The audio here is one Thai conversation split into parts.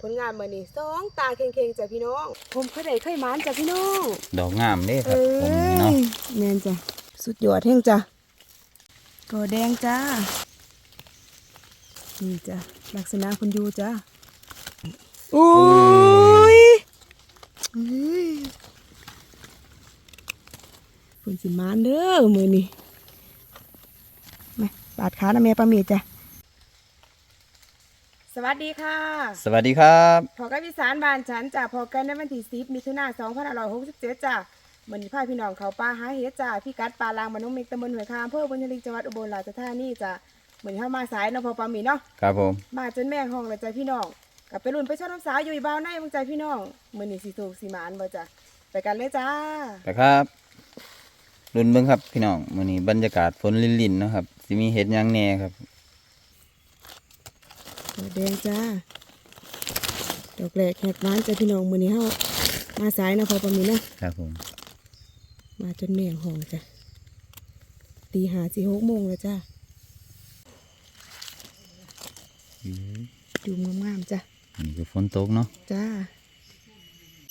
ผลงานมื้อนี้สองตาเค็งๆจ้ะพี่น้อง ผมเคยได้เคยหมานจ้ะพี่น้องดอกงามเด้คเอรับผม้เนาะยแม่นจ้ะสุดยอดแห่งจ้ะกอแดงจ้านี่จ้ะลักษณะคุณยูจ้ะโอ้ยเอ้ยฝนสิมานเด้อมือนี่มาปาดขานะแม่ปลาเมีจ้ะ สวัสดีค่ะสวัสดีครับพอกันพิสารบานฉันจ้ะพอกันในวันที่10มิถุนายน2567จ้ะเหมือนพาพี่น้องเขาป่าหาเฮ็ดจ้ะพี่กัดปลาลางบ้านน้องเมกตำบลห้วยคามอำเภอบุญทลิกจังหวัดอุบลราชธานีจ้ะเหมือนเข้ามาสายเนาะพอปลาหมีเนาะครับผมมาจนแม่ห้องเลยจ้ะพี่น้องกลับไปรุ่นไปชอบน้ำสาวอยู่อีบ้าวในมึงจ้ะพี่น้องมื้อนี้สิถูกสิหมานบ่จ้ะไปกันเลยจ้าไปครับรุ่นเบิ่งครับพี่น้องมื้อนี้บรรยากาศฝนลินๆเนาะครับสิมีเฮ็ดหยังแหน่ครับ ดอกแดงจ้า ดอกแรกแหกหวานจ้ะพี่น้องมื้อนี้เฮามาสายเนาะพอปลาหมีเนาะครับผม มาจนแม่งห้องจ้ะตีหาสี่หกโมงแล้วจ้าอืมดูงามๆจ้ะนี่คือฝนตกเนาะจ้า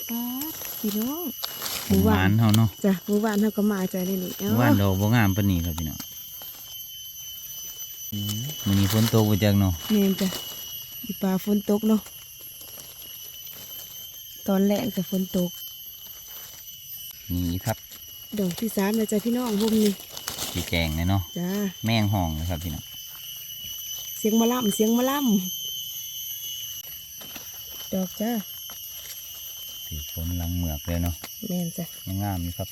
ป๊าดพี่น้องหหมู่มู่บ้าบ้านนเฮาเนาะจ้ะหมู่บ้านเขาก็มาจ้ะนี่นี่หมู่บ้านดอกบ่งามปานนี้ครับพี่น้องอืมมื้อนี้ฝนตกบ่จักเนาะเมนจ้ะอี ปลาฝนตกเนาะตอนแรกจะฝนตก นี่ครับดอกที่สามเลยจ้ะพี่น้องห่มนี่สีแจงเลยเนาะจ้าแมงห้องเลยครับพี่น้องเสียงมะล่ำเสียงมะล่ำดอกจ้าถือฝนหลังเหมือกเลยเนาะแมนจ้ะยังงามอยู่ครับ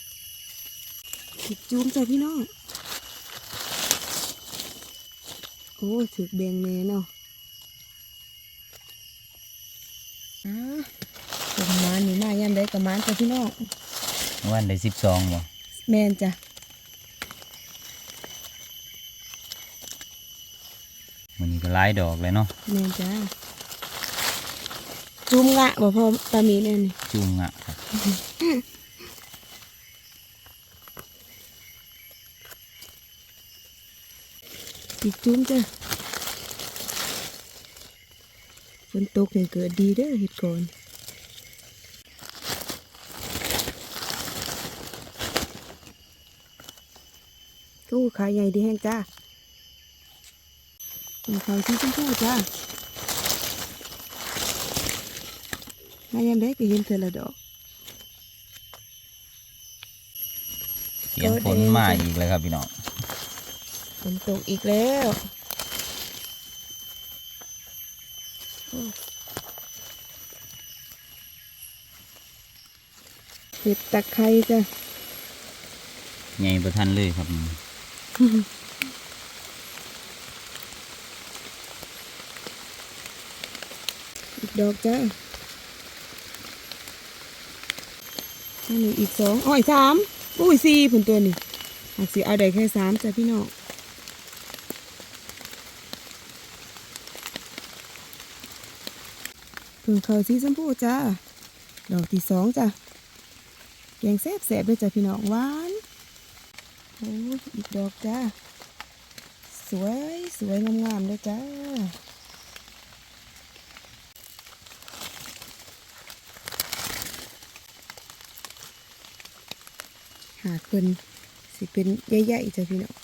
ติดจูมจ้ะพี่น้องโอ้ยถือแบงแน่เนาะอ่าประมาณนี้มายันได้ประมาณจ้ะพี่น้องวันได้12บ่แมนจ้ะมื้อนี้ก็หลายดอกเลยเนาะแมนจ้ะจุ่มงะบ่พอตามีแน่นี่จุงอะครับติดจุ่มจ้ะฝนตกเนี่ยเกิดดีเด้อเห็ดก่อน ขายใหญ่ดีแห้งจ้าเป็นขาวที่ชมพูจ้าหายามได้ก็เห็นเธอละดอกเสียงฝนมาอีกเลยครับพี่น้องฝนตกอีกแล้วโอ้เห็ดตะไคร้จ้ะใหญ่ประทันเลยครับ อีกดอกจ้ะอันนี้อีกสองอ๋ออีกสามอุ้ยสี่ผลตัวนี่อาจสิเอาได้แค่สามจ้ะพี่น้องเพิ่งเขาสีชมพูจ้า ดอกที่สองจ้ะแกงแซ่บแซ่บด้วยจ้ะพี่น้องหวาน โอ้อีกดอกจ้า สวยสวยงามๆเลยจ้าหากเป็นสิเป็นใหญ่ๆจ้ะพี่น้อง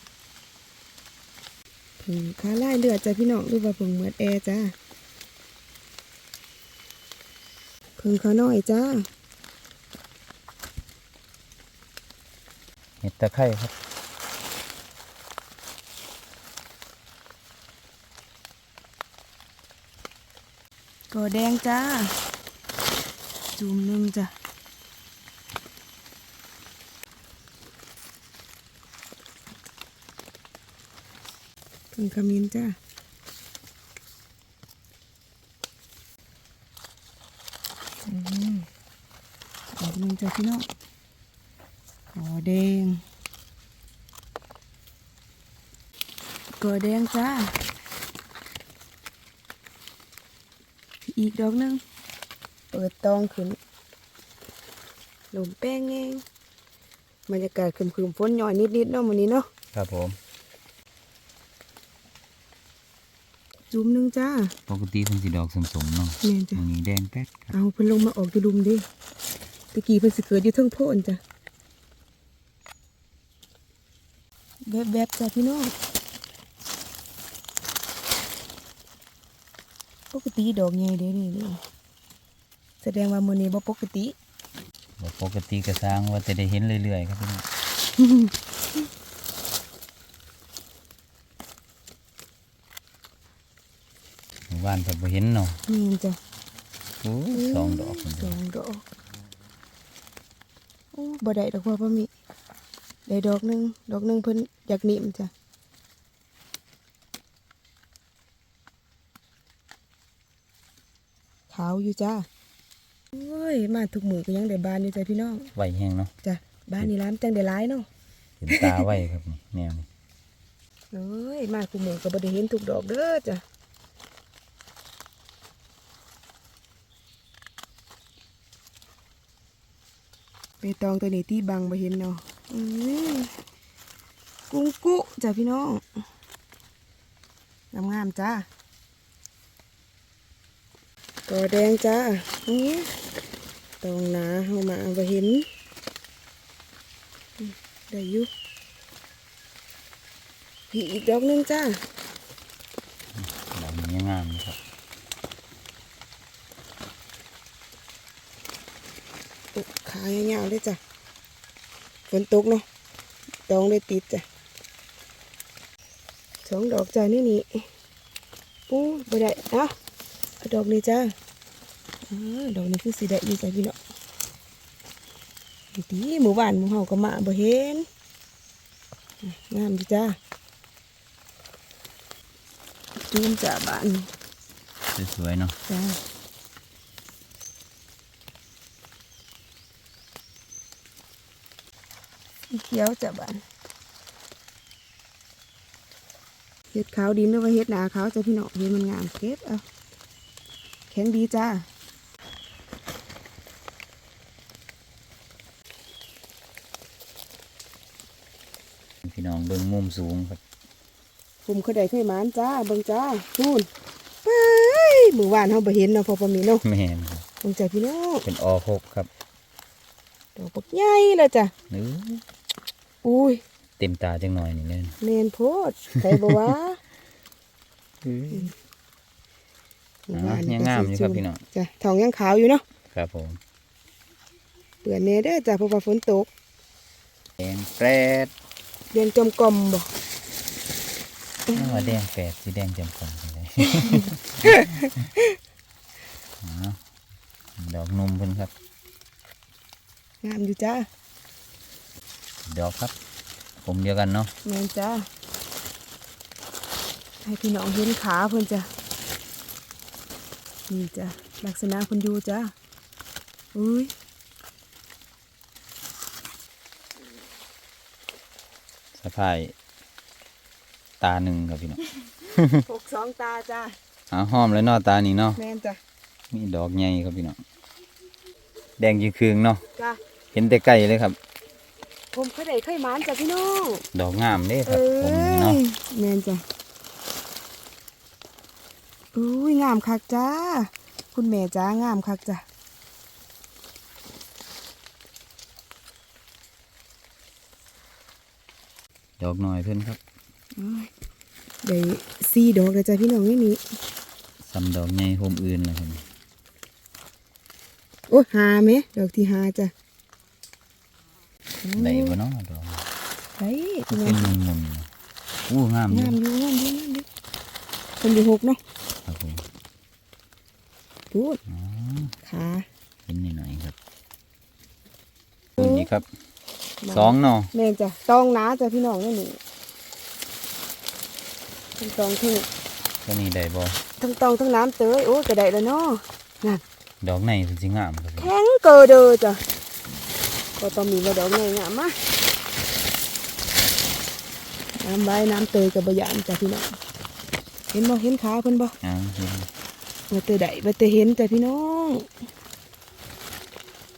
ผึ่งขาไล่เลือดจ้ะพี่น้องหรือว่าผึ่งเหมือดแอร์จ้าผึ่งขาน้อยจ้า เห็ดตะไคร้ครับกอแดงจ้าจุ่มหนึ่งจ้ะผึ่งขมิ้นจ้าอืมดอกนึงจ้ะพี่น้อง อแดงกอแดงจ้า อีกดอกหนึง เปิดตองขึ้นลมแป้งเองบรรยากาศครึมๆฝนหน่อยนิดๆเนาะมื้อนี้เนาะ ครับผมจจุ่มหนึงจ้า ปกติเพิ่นสิดอกสมๆเนาะแม่นจ้ะอันนี้แดงแป๊ดครับเอาเพิ่นลงมาออกอยู่ลุมเดิตะกี้เพิ่นสิเกิดอยู่เทิงโพนจ้ะ แวบๆจ้ะพี่น้องปกติดอกใหญ่เด้นี่นี่แสดงว่ามื้อนี้บ่ปกติบ่ปกติก็สร้างว่าจะได้เห็นเรื่อยๆครับพี่น้องหมู่บ้านเพิ่นบ่เห็นเนาะนี่จ้ะโอ้ยสองดอกเพิ่นสเด้อองดอกโอ้บ่ได้ดอกว่าพ่อมี ได้ดอกหนึง ดอกหนึงเพิ่นอยากนิ่มจ้ะขาวอยู่จ้าโอ้ย มาทุกมือก็ยังได้บานอยู่จ้ะพี่น้องไว้แห้งเนาะจ้ะบ้านนี้ร้านจังได้ร้ายเนาะเห็นตาไว้ครับนี่แนวนี้เอ้ย มาทุกมือก็บ่ได้เห็นทุกดอกเด้อจ้ะไปตองตัวนี้ที่บังบ่เห็นเนาะอื้อ กุ้งกุจ้ะพี่น้องงามๆจ้าก็แดงจ้านี่ตองหนาเฮามาบ่เห็นอืมได้อยู่พี่อีกดอกหนึงจ้าดอกนี้งามครับตกขายาวๆเลยจ้ะฝ นตกเนาะตองได้ติดจ้ะสองดอกจ้านี่นี่อู้บ่ได้เอ้าเอาดอกนี้จ้าอ่าดอกนี้คือสีได้อยู่จ้ะพี่เนาะดีหมู่บ้านหมู่เฮาก็มาบ่เห็นอะงามดีจ้าจูมจ้าบ้านนี่สวยๆเนาะจ้าสีเขียวจ้ะบ้านเห็ดขาวดินหรือว่าเห็ดหนาขาวจ้ะพี่น้องเห็ดมันงามเก็บเอาแข็งดีจ้าพี่น้องเบิ่งมุมสูงครับผมเขาได้เคยหมานจ้าเบิ่งจ้าทูนไปหมู่บ้านเฮาบ่เห็นเนาะพอปะมีเนาะแม่นครับเบิ่งจ้ะพี่น้องเป็นอหกครับดอกบักใหญ่เลยจ้ะนึก อุ้ยเต็มตาจังหน่อยนี่เลยแม่นโพดใครบ่ว่าหมู่อ่าบ้านยังงามอยู่ครับพี่น้องจ้ะทองยังขาวอยู่เนาะครับผมเปื่อนแน่เด้อจ้ะเพราะว่าฝนตกแดงแปดเดือนจอมกลมบ่อ้าวแดงแปดสีแดงจำปนเลยอ่าดอกนมเพิ่นครับ งามอยู่จ้า ดอกครับ ผมเดียวกันเนาะแม่นจ้าให้พี่น้องเห็นขาเพิ่นจ้ะนี่จ้ะลักษณะเพิ่นอยู่จ้าอุ้ยสะพาย ตาหนึ่งครับพี่น้องหกสองตาจ้าเอาห้อมแล้วเนาะตานี่เนาะแม่นจ้ะมีดอกใหญ่ครับพี่น้องแดงยืนคืองเนาะจ้าเห็นแต่ไกลเลยครับ ผมเคยได้เคยหมานจ้ะพี่น้องดอกงามเด้คเอรับผมนี่เนาะ้ยแม่นจ้ะอุ้ยงามคักจ้า คุณแม่จ้างามคักจ้ะดอกน้อยเพิ่นครับได้สี่ดอกเลยจ้ะพี่น้องนี่นี่ซ้ำดอกใหญ่โฮมอื่นเลยครับโอ้หาไหมดอกที่หาจ้ะ ได้บ่เนาะดอกได้มันพี่น้เป็อนงมุนๆอู้งามอยู่งามอยู่งามอยู่งามอยู่คนอยู่หกเนาะครับผมพูดอ๋อขาเห็นนิดหน่อยครับตัวนี้ครับสองเนาะแม่นจ้ะตองหนาจ้ะพี่น้องนี่นี่ทั้งตองทั้งตัวนี้ได้บ่ทั้งตองทั้งน้ำเตยโอ้ยก็ได้แล้วเนาะนั่นดอกในเพิ่นสิงามครับผมแข็งเกอเด้อจ้ะ ก็ต้องมีมาดอกไงงามมาน้ำใบน้ำเตยกับบะยานจ้ะพี่น้องเห็นบ่เห็นขาเพิ่นบ่อ่าเห็นมาเตยได้มาเตยเห็นจ้ะพี่น้อง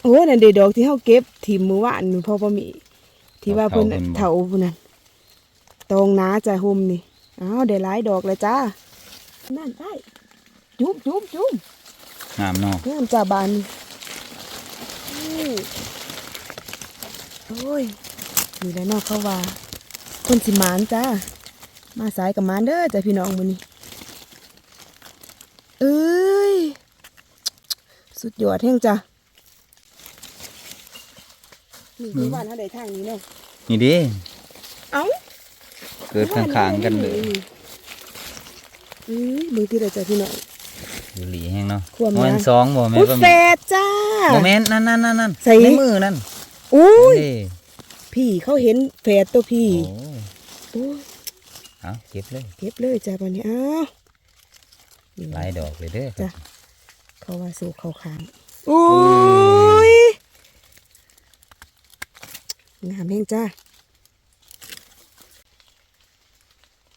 โอ้นั่นเด็ดดอกที่เฮาเก็บถิ่มมื้อวานนี่พ่อบ่มีที่ว่าเพิ่นเถาพุ่นนั่นตองหนาจ้ะห่มนี่อ้าวได้หลายดอกแล้วจ้านั่นได้จุ๊บจุ๊บจุ๊บงามเนาะงามจ้าบานนี่ โอ้ยนี่แหละเนอกเขาว่าคนสิหมานจ้า มาสายกับหมานเด้อจ้าพี่น้องมื้อนี้เอ้ย สุดยอดแห่งจ้ะนี่คือบ้านเขาได้ทางนี้เนาะนี่ดิเอ้าเกิดข้างๆกันเลยอือมือที่เราจะพี่น้องอยู่หลีแห้งเนาะควมมันนะสองบ่แม่อุ้ยป้าหแฝมีดจ้าบ่แม่นนั่นนั่นนั่นนั่นใส่ในมือนั่น อุ้ยเอ้ยพี่เขาเห็นแฝดตัวพี่โอ้ยโอ้ยเอาเก็บเลย เก็บเลยจ้าบันนี้อ้าวนี่หลายดอกเลยเด้อครับจ้ะเขาว่าสู่เขาขางอุ้ยงามแห้งจ้า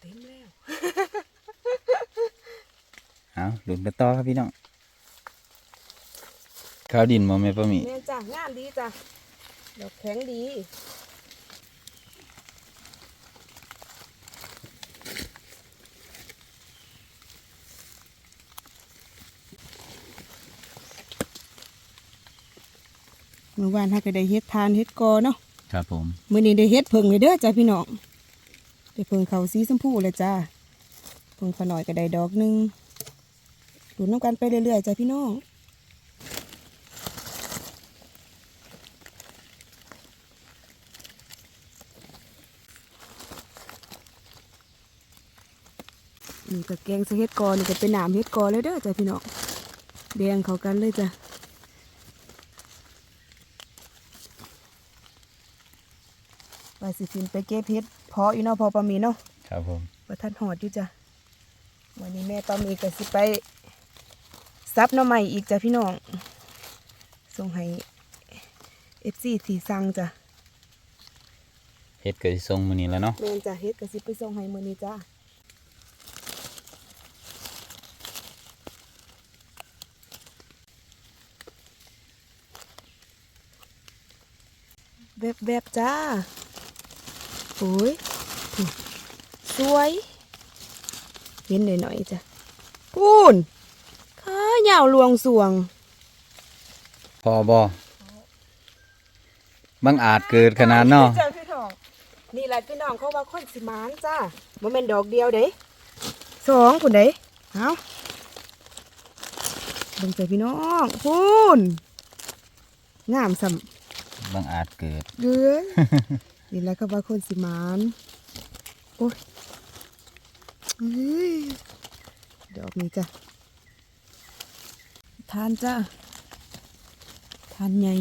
เต็มแล้ว เอาลุ้นกันต่อครับพี่น้องข้าวดินบ่แม่ป้าหมี แม่นจ้างามดีจ้ะ ดอกแข็งดี เมื่อวานถ้าก็ได้เฮ็ดทานเฮ็ดกอเนาะครับผมมื้อนี้ได้เฮ็ดเพิ่งเลยเด้อจ้าพี่น้องได้เพิ่งเขาสีชมพูเลยจ้าเพิ่งขน่อยก็ได้ดอกหนึงดูน้ำกันไปเรื่อยๆจ้าพี่น้อง นี่ก็แกงใส่เฮ็ดกอนี่ก็เป็นหนามเฮ็ดกอเลยเด้อจ้าพี่น้องแดงเข้ากันเลยจ้ะว่าสิฟินไปเก็บเห็ดเพาะอยู่เนาะพอปลาหมีเนาะครับผมว่าท่านหอดอยู่จ้ะวันนี้แม่ปลาหมีก็สิไปซับหน้ำใหม่อีกจ้ะพี่น้องส่งให้เอฟซีสีสั่งจ้ะเฮ็ดก็สิส่งมื้อนี้แล้วเนาะแม่นจ้ะเฮ็ดก็สิไปส่งให้มื้อนี้จ้ะ แวบๆจ้าโอ้ยนี่สวยเห็นหน่อยๆจ้ะพูนข้ายาวลวงสวง พอบ่บังอาจเกิดขนาดเนาะจ้พี่น้องนี่แหละพี่น้องเขาว่าคนสิมานจ้าบ่แม่นดอกเดียวเด้สองพุ่นเด้เอาเบิ่งใจพี่น้องพูนงามสำ บังอาจเกิดเดือนนี่แหละเขาว่าคนสิมานโอ้ยเฮ้ยดอกนี้จ้ะทานจ้าทานใหญ่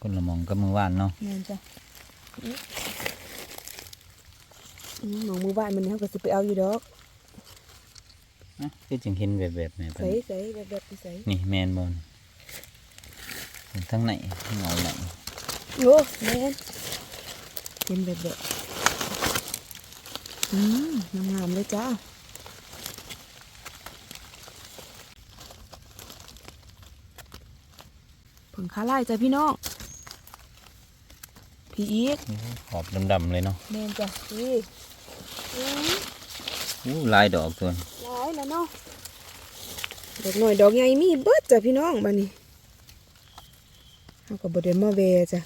คนละหมองกับมื้อวานเนาะแม่นจ้ะอืมหมองมือบ้านมันนี่เขาก็สิไปเอาอยู่ดอกนะคือจึงเห็นแบบๆแม่ป้าใส่หมีใส่แบบแบบใส่นี่แม่นบ่นเห็นทั้งไหนเงาไหนโอ้แม่นเป็นแบบแบบอืมงามๆเลยจ้าผงคาไล่จ้ะพี่น้องพี่อีกขอบดำๆเลยเนาะแม่นจ้ะพี่อืมอู้ลายดอกตัวนี้หลายแล้วเนาะดอกหน่อยดอกใหญ่มีเบิดจ้ะพี่น้องบ้านี้ เขาก็บไดมาเวจ้ะ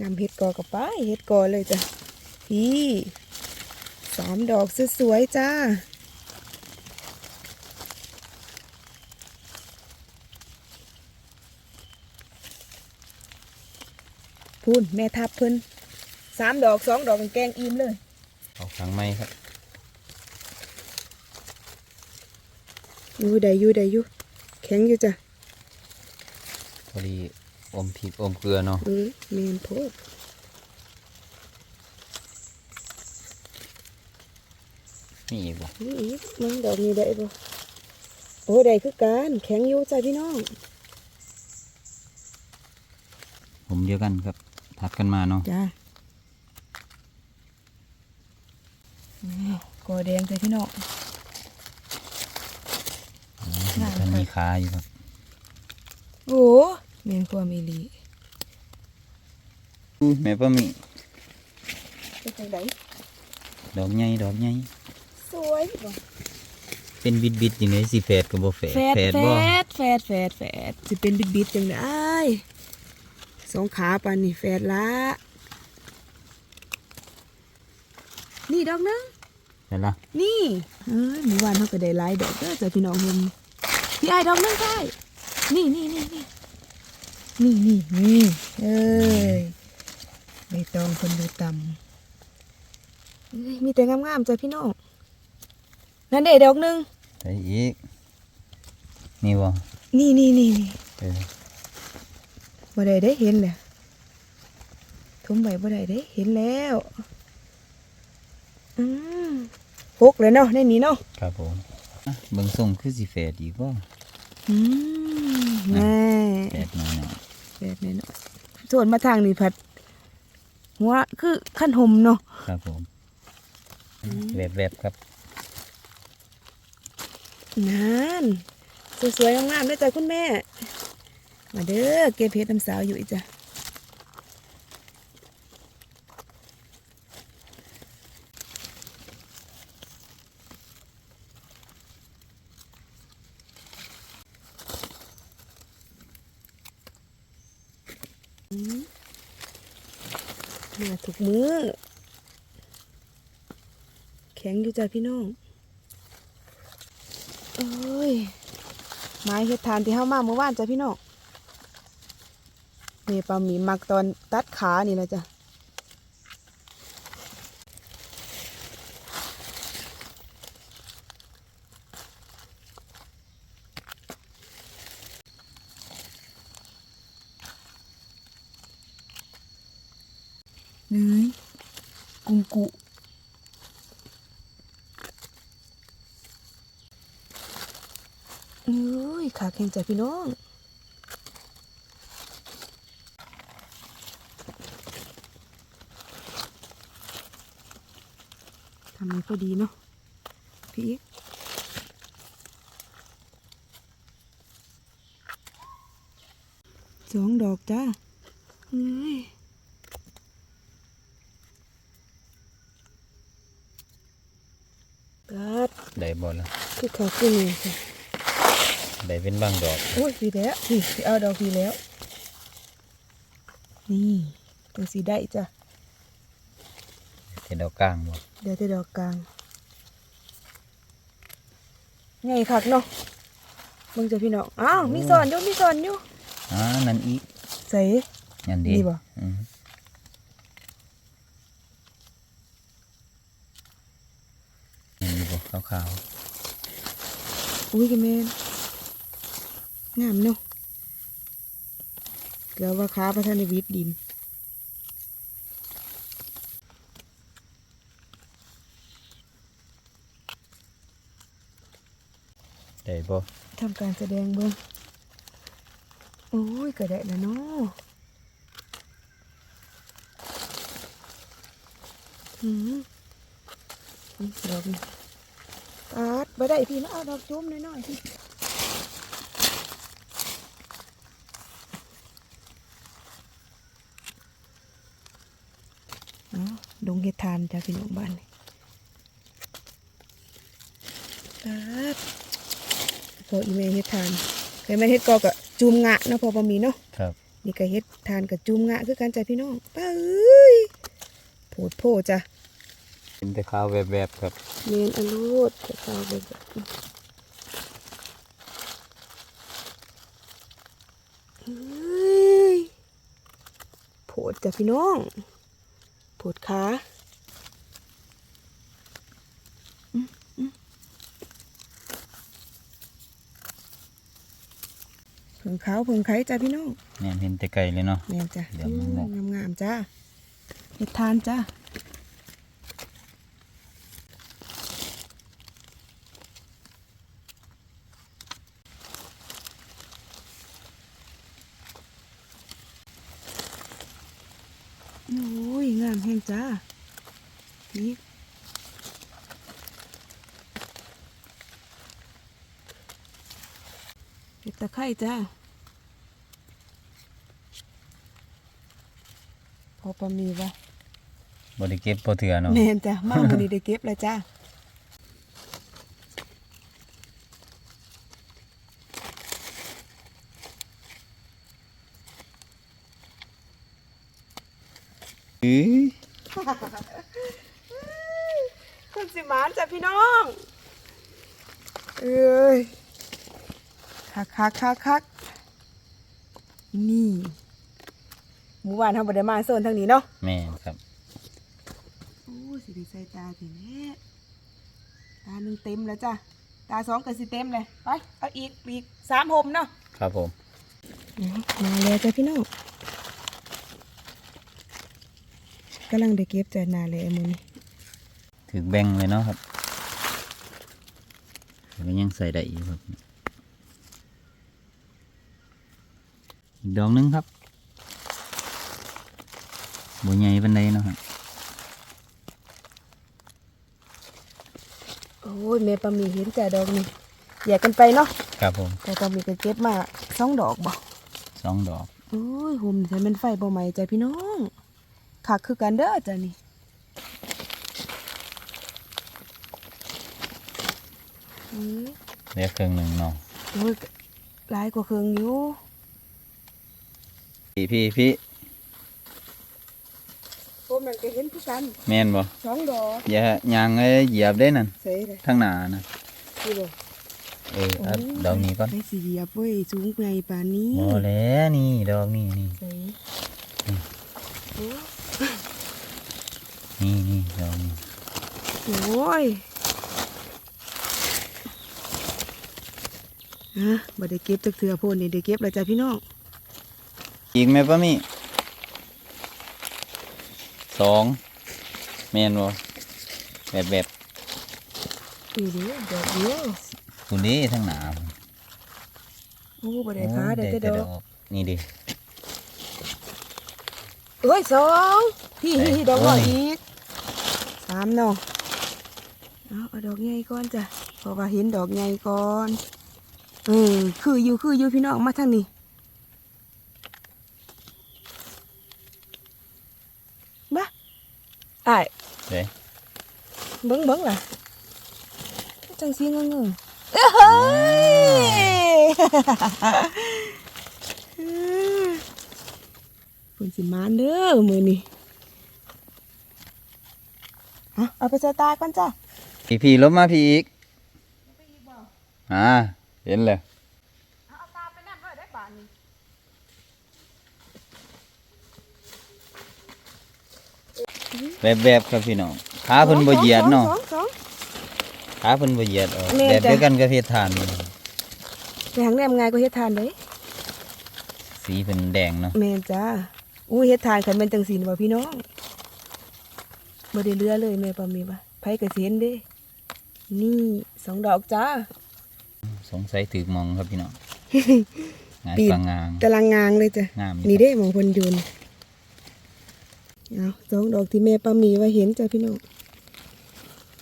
นำเห็ดกอกับไปเห็ดกอเลยจ้ะพี่สามดอกสวยๆจ้าพูนแม่ทับเพิ่นสามดอกสองดอกเป็นแกงอิ่มเลยเอาครั้งไหมครับอยู่ได้อยู่ได้อยู่แข็งอยู่จ้ะ พอดีอมพริกอมเกลือเนาะอืมเมนโพดนี่อีกบ่นี่อีกมันดอกนี้ได้บ่โอ้ได้คือการแข็งอยู่จ้ะพี่น้อง ผมเดียวกันครับทัดกันมาเนาะจ้าโกอแดงจ้ะพี่น้องงามค่ะมันมีขาอยู่ครับ โอ้เมนความอีหลีแม่ป้าหมีเป็นจังไดดอกใหญ่ดอกใหญ่สวยบ่เป็นบิดบิดๆอยู่ในสิแฝดกับบ่แฝดแฟดแฝดแฟบ่ดแฟดแฟดแฟดสิเป็นบิดบิดๆจังได้สองขาปานนี่แฟดละนี่ดอกหนึงเห็นละนี่เอ้ยหมู่บ้านเขาก็ได้หลายดอกเด้อจ้ะพี่น้องเห็นพี่ไอ้ายดอกหนึงใช่นี่นี่นี่นี่ นี่นี่นี่เอ้ยใบตองคนดูต่ำเอ้ยมีแต่งามๆจ้ะพี่น้องนั่นเด็ดอกหนึงไปอีก นี่บ่นี่นี่นี่นี่เออบ่ได้ได้เห็นเลยทุ่มใบบ่ได้ได้เห็นแล้วอืมหกเลยเนาะในนี้เนาะครับผมอะเบิ่งส่งคือสิแฝดอีกบ่อืมแน่แฝดน้อย แบบนี้เนาะส่วนมาทางนี้ผัดหัวคือขั้นหมเนาะๆครับผมแวบๆครับนั่นสวยๆงามๆด้วยจ้ะคุณแม่ มาเด้อเก็บเพชรน้ำสาวอยู่อีกจ้ะ มาถูกมือ แข็งอยู่จ้ะพี่น้องเอ้ยไม้เฮ็ดทานที่เฮามาเมื่อวานจ้ะพี่น้องเนี่ปลาหมีมักตอนตัดขานี่แหละจ้ะเนื้อกุ้งกุ เอ้ ยขาแข็งใจพี่น้องทำนี้พอดีเนาะพี่อีกสองดอกจ้าเอ้ยกัดได้บ่ล่ะคือขาขึ้นเลยค่ะ ได้เป็นบางดอกโอ้ยพี่แล้วนี่พี่เอาดอกพี่แล้ว นี่ตัวสีได้จ้ะแต่ดอกกลางบ่เดี๋ยวจะดอกกลางไงคักเนาะมึงจะพี่น้องอ้าวมีสอนอยู่มีสอนอยู่อ่านั่นอีกใส่นั่นดีนี่บ่อืมนี่บ่ขาวอุ้ยกันแม่น งามเนาะเกลือว่าขาประทานในวิดดินๆได้บ่ทำการแสดงเบิ้งโอ้ยก็ได้แล้วเนาะอืมอืมดอกนี่ตัดบ่ได้พี่มาเอาดอกจุ้มหน่อยๆพี่เอา ดงเห็ดทานจ้าพี่น้องบ้านนี่ตัดพออีเมลเฮ็ดทานเคยแม่นเฮ็ดกอกะจูมงะเนาะพอบ่มีเนาะครับนี่ก็เฮ็ดทานกับจูมงะคือกันจ้ะพี่น้องป้าเอ้ยโผดโพจ้ะเป็นแต่ขาวแวบๆครับเมนอรูดจะเข้าไปแบบเฮ้ยโผดจ้ะพี่น้อง โผดขาอืมอืมเพิ่งขาวเพิ่งไข่จ้ะพี่น้องแน่นเห็นแต่ไกลเลยเนาะแม่นจ้ะเดี๋ยวมันงอกงามงามๆจ้าเห็ดทานจ้าโอ้ย งามแห้งจ้านี่ เห็ดตะไคร้จ้าพอปลามีวะบ่ได้เก็บพอเถื่อเนาะแม่นจ้ะมามื้อนี้ได้เก็บแล้วจ้าอื้อคุณสิหมานจ้ะพี่น้อง เอ้ย คักคักคักคักนี่หมู่บ้านทำบ่ได้มาโซนทางนี้เนาะแม่นครับโอ้ยสิได้ใส่ตาทีนี้ตาหนึ่งเต็มแล้วจ้ะตาสองก็สิเต็มเลยไปเอาอีกอีกสามหมเนาะครับผมมาแล้วจ้ะพี่น้องกำลังได้เก็บจ้ะนาเลยมือนี้ถือแบ่งเลยเนาะครับแต่ก็ยังใส่ได้อยู่ครับ อีกดอกหนึงครับบ่ใหญ่ปานใดเนาะครับโอ้ยแม่ปามีเห็นจ้ะดอกนี้แยกกันไปเนาะครับผมแต่ปามีก็เก็บมาสองดอกบ่สองดอกโอ้ยหุ่มใส่มันไฟบ่ไหม้จ้ะพี่น้องคักคือกันเด้อจ้ะนี่อือเหลือครึ่งหนึ่งเนาะโอ้ยหลายกว่าเครื่องอยู่ พี่พี่พี่ผมนั่นก็เห็นคือกันแม่นบ่สองดอกอย่าย่างเอ้ยเหยียบได้นั่นใส่เลยข้างหน้านะคือบ่เออเอาดอกนี้ก่อนได้สีเหยียบเว้ยสูงไงป่านนี้โอ้แล้วนี่ดอกนี่นี่ใส่นี่นี่ดอกนี้โอ้ยฮะบ่ได้เก็บจักเถื่อโพนนี่ได้เก็บแล้วจ้ะพี่น้อง อีกไหมป้ามี่สองแม่นบ่แบบแบบนี่เด้อดอกเดียวคุณนี้ทั้งหนาโอ้บ่ได้ค้าได้แต่ดอกกนี่ดิเอ้ยสองพี่ไหนดอกน้อยโอ้ยอีกสามเนาะเอาเอาดอกใหญ่ก่อนจ้ะเพราะว่าเห็นดอกใหญ่ก่อนเออคืออยู่คืออยู่พี่น้องมาทางนี้บ้า อ้ายเด้เบิ้งเบิ้งล่ะจังสีเงงเงงเอ้ยฝนสิมานเด้อมือนี่เอาเอาไปใส่ตาก่อนจ้ะพี่พี่ลบมาพี่อีกอ่าเห็นเลย เอาตาไปนั่งด้วยได้ป่านี่ แบบแบบครับพี่น้องขาเพิ่นบ่เหยียดเนาะสองสอง ขาเพิ่นบ่เหยียดออกแม่นแบบจ้ะ เดียวกันกับเฮ็ดทานนี่ไปหางแนมง่ายก็เฮ็ดทานเด้สีเพิ่นแดงเนาะแม่นจ้าอู้เฮ็ดทานคันแม่นจังสีนบ่พี่น้องบ่ได้เหลือเลยแม่ปามีว่าไผก็สิเห็นเด้ นี่สองดอกจ้า สงสัยถึกมองครับพี่น้อง งายปีน ปางงางกำลังงางเลยจ้ะงามนี่เด้หมองเพนอยุน เอาสองดอกที่แม่ปามีว่าเห็นจ้ะพี่น้อง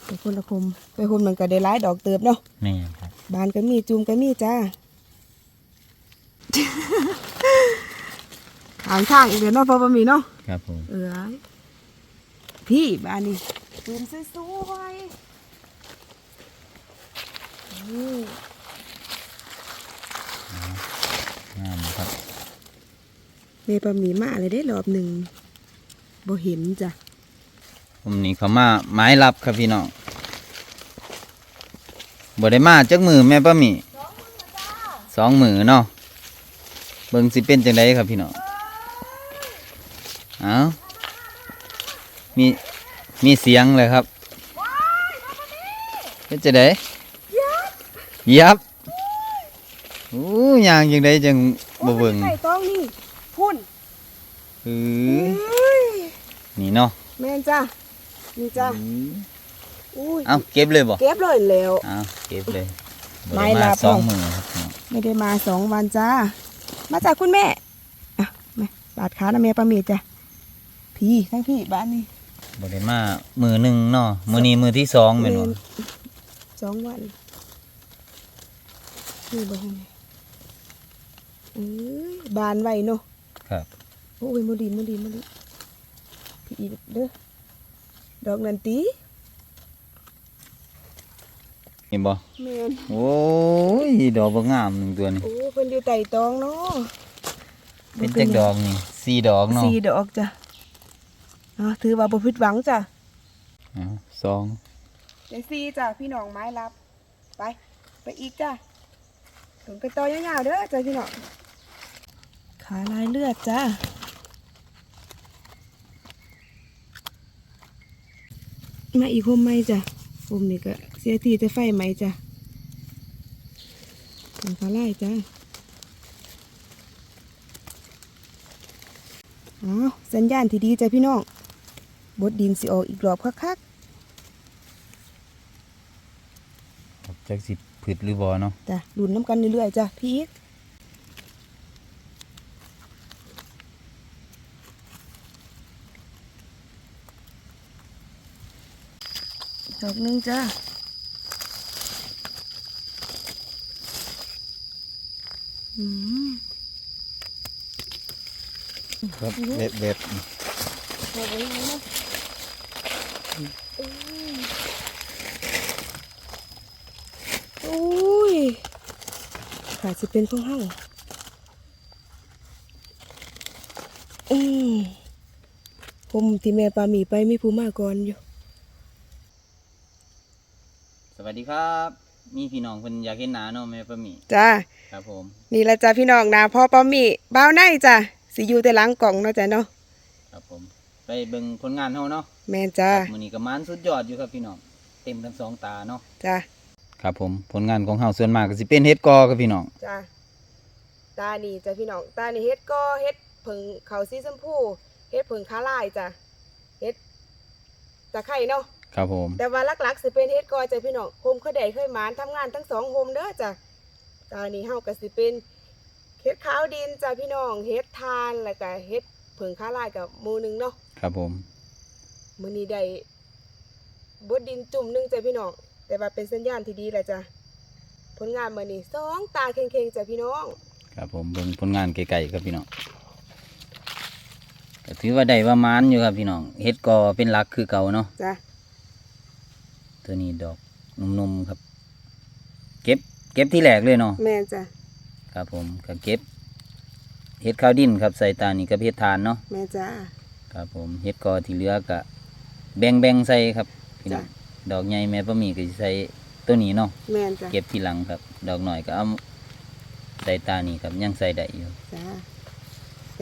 ไปคนละคมไปคมมันก็ได้หลายดอกเติบเนาะแม่นครับบานก็มีจูมก็มีจ้าทางทางอีกเดี๋ยวเนาะพอปามีเนาะครับผมเออพี่บ้านนี้จูมสวยๆนี่งามครับแม่ปามีมาเลยได้รอบหนึ่ง บ่เห็นจ้ะผมนี่เขามาไม้รับครับพี่น้องบ่ได้มาจักมือแม่ป้าหมีสองมือเนาะเบิ่งสิเป็นจังไดครับพี่น้องเอามีมีเสียงเลยครับเป็นจังไดยับอู้ยางจังไดจังบ่เบิ่งไก่ต้องนี่พุ่นอือเอ้ย นี่เนาะแม่นจ้ะนี่จ้ะอืออุ้ย เอาเก็บเลยบ่เก็บเลยแล้ว เอาเก็บเลยไม้บ่ด้ลับ สองมือครับพี่น้องไม่ได้มาสองวันจ้า มาจากคุณแม่อะแม่บาดขานะแม่ปามีจ้ะพี่ทั้งพี่บ้านนี่บได้มามือหนึ่งเนาะมือนี้มือที่สองแม่นบ่สองวันนี่บ้านเอ้ยบานไว้เนาะครับ โอ้ยโมดีโมดีโมดี พี่อีเด้อดอกนันตีเห็นบ่แม่นโอ้ยดอกบ่งามหนึ่งตัวนี่โอ้เพิ่นอยู่ใต้ตองเนาะเป็นจักดอกนี่สี่ดอกเนาะสี่ดอกจ้ะอะถือว่าบ่ผิดหวังจ้ะอ้าวสองได้สี่จ้ะพี่น้องไม้รับ ไป ไปอีกจ้ะถึงไปต่อยาวๆเด้อจ้ะพี่น้องขาลายเลือดจ้ะ มาอีกคมไหมจ้ะผมนี่ก็เสียทีแต่ไฟไหมจ้ะเป็นขาลายจ้ะอ้าวสัญญาณที่ดีจ้ะพี่น้องบดดินสิออกอีกรอบคักจักสิพืชหรือบ่เนาะๆจ้ะลุ้นน้ำกันเรื่อยๆจ้ะพี่อีก อกหนึงจ้ะอืมครับแบบแบบดอกนี้นะอุ้ยขาดจะเป็นของเฮาอืมผมที่แม่ปลาหมีไปมีผู้มาก่อนอยู่ สวัส ดีครับ มีพี่น้องเพิ่นอยากเห็นหน้าเนาะแม่ปะหมี่จ้าครับผม นี่ละจ้าพี่น้องนะพ่อปลาหมีบ้าวในจ้ะสิอยู่แต่หลังกล่องเนาะจ้ะเนาะครับผม ไปเบิ่งผลงานเฮาเนาะแม่นจ้าครับมื้อนี้ก็มานสุดยอดอยู่ครับพี่น้อง เต็มทั้งสองตาเนาะจ้าครับผม ผลงานของเฮาส่วนมากก็สิเป็นเฮ็ดกอครับพี่น้อง จ้าตานี่จ้ะพี่น้องตานี่เฮ็ดก็เฮ็ดผึ่งเขาสีชมพูเฮ็ดผึ่งขาลายจ้ะเฮ็ดตะไคร่เนาะ ครับผม แต่ว่าหลักๆสิเป็นเฮ็ดกอจ้ะพี่น้องโฮมเคยได้เคยหมานทำงานทั้งสองโฮมเด้อจ้ะตอนนี้เฮาก็สิเป็นเฮ็ดขาวดินจ้ะพี่น้องเฮ็ดทานแล้วก็เฮ็ดผึ่งขาลายกับหมู่หนึงเนาะครับผม มื้อนี้ได้บดดินจุ่มหนึงจ้ะพี่น้องแต่ว่าเป็นสัญญาณที่ดีแหละจ้ะผลงานมื้อนี้สองตาเข่งๆจ้ะพี่น้อง ครับผมเบิ่งผลงานไกลๆครับพี่น้องก็ถือว่าได้ว่ามานอยู่ครับพี่น้องเฮ็ดกอเป็นหลักคือเก่าเนาะจ้ะ ตัวนี้ดอกนุ่มๆครับ เก็บ เก็บที่แรกเลยเนาะแม่นจ้ะครับผมก็เก็บเฮ็ดข้าวดินครับใส่ตานี่กับเฮ็ดทานเนาะแม่จ้ะ ครับผมเฮ็ดกอที่เหลือก็แบ่งแบ่งๆใส่ครับพี่น้องจ้ะ ดอกใหญ่แม่ปะหมีก็สิใส่ตัวนี้เนาะแม่นจ้ะเก็บทีหลังครับ ดอกหน่อยก็เอาใส่ตานี่ครับยังใส่ได้อยู่ จ้ะ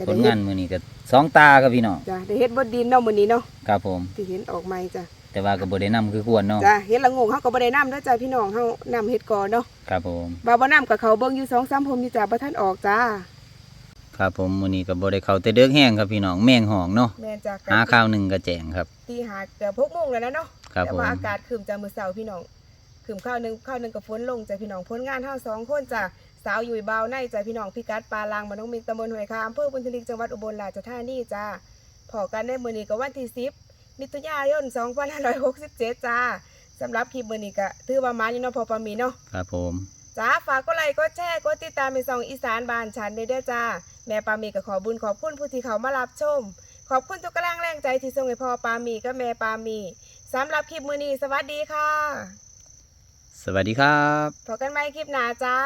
ผลงานมื้อนี้ก็สองตาครับพี่น้องจ้ะได้เฮ็ดบดดินเนาะมื้อนี้เนาะครับผม ที่เห็นออกใหม่จ้ะ แต่ว่าก็บ่ได้นํคือควรเนาะจ้ะเฮ็ดละโงงเฮาก็บ่ได้นำเด้อจ้ะพี่น้องเฮานำเฮ็ดก่อนเนาะครับผมบ่าวบ่นำกับเขาเบิ่งอยู่2-3พมอยู่จ้ะบ่ทันออกจ้าครับผมมื้อนี้ก็บ่ได้เข้าแต่เด้อแห้งครับพี่น้องแมงหองเนาะแม่นจ้ะหาข้าวหนึงก็แจงครับตีหาเกือบ6โมงแล้วนะเนาะครับแต่ผมว่าอากาศครึมจ้ะมื้อเช้าพี่น้องครึมข้าวหนึงข้าวหนึงกับฝนลงจ้ะพี่น้องผลงานเฮาสองคนจ้ะสาวอยู่บ่าวในจ้ะพี่น้องพิกัดปลาลางบ้านน้องมิงตำบลห้วยคาอำเภอบุญทลิกจังหวัดอุบลราชธานีจ้าพอกันในมื้อนี้ก็วันที่10 มิถุนายน2567 จ้าสำหรับคลิปมื้อนี้ก็ถือว่ามาอยู่เนาะพอปามีเนาะครับผมจ้าฝากกดไลค์กดแชร์กดติดตามในซองอีสานบ้านฉันด้วยเด้อจ้า แม่ปามีก็ขอบุญขอบคุณผู้ที่เขามารับชม ขอบคุณทุกกำลังแรงใจที่ส่งให้พ่อปามีกับแม่ปามีสำหรับคลิปมือนี้สวัสดีค่ะ สวัสดีครับ พบกันใหม่คลิปหน้าจ้า